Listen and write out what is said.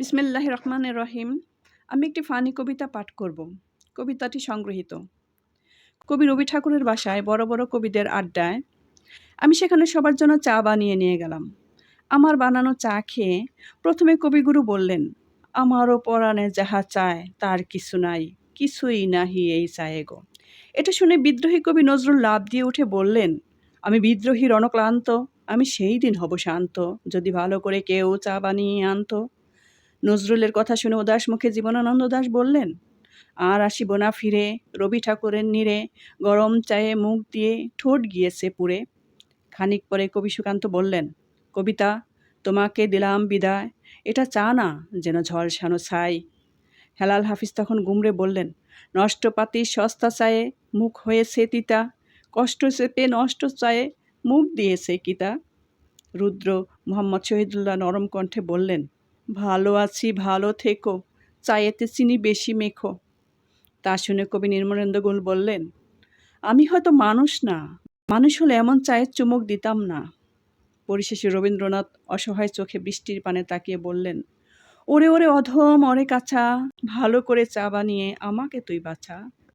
বিসমিল্লাহ রহমানের রহিম। আমি একটি ফানি কবিতা পাঠ করব। কবিতাটি সংগৃহীত। কবি রবি ঠাকুরের বাসায় বড় বড় কবিদের আড্ডায় আমি সেখানে সবার জন্য চা বানিয়ে নিয়ে গেলাম। আমার বানানো চা খেয়ে প্রথমে কবিগুরু বললেন, আমারও পরাণে যাহা চায় তার কিছু নাই, কিছুই নাহি এই চায়ে গো। এটা শুনে বিদ্রোহী কবি নজরুল লাভ দিয়ে উঠে বললেন, আমি বিদ্রোহী রণক্লান্ত, আমি সেই দিন হব শান্ত, যদি ভালো করে কেউ চা বানিয়ে আনতো। নজরুলের কথা শুনে উদাস মুখে জীবনানন্দ দাস বললেন, আর আসিব না ফিরে, রবি ঠাকুরের নীরে গরম চায়ে মুখ দিয়ে ঠোঁট গিয়েছে পুড়ে। খানিক পরে কবি সুকান্ত বললেন, কবিতা, তোমাকে দিলাম বিদায়, এটা চা না, যেন ঝলসানো ছাই। হেলাল হাফিজ তখন গুমরে বললেন নষ্ট পাতি সস্তা চায়ে মুখ হয়েছে তিতা, কষ্ট চেপে নষ্ট চায়ে মুখ দিয়েছে কিতা? রুদ্র মোহাম্মদ শহীদুল্লাহ নরম কণ্ঠে বললেন ভালো আছি, ভালো থেকো। চায়েতে চিনি বেশি মেখো। তা শুনে কবি নির্মলেন্দ্র গুল বললেন, আমি হয়তো মানুষ না। মানুষ হলে এমন চায়ের চুমুক দিতাম না। পরিশেষে রবীন্দ্রনাথ অসহায় চোখে বৃষ্টির পানে তাকিয়ে বললেন, ওরে ওরে, অধম, অরে কাছা। ভালো করে চা বানিয়ে আমাকে তুই বাছা।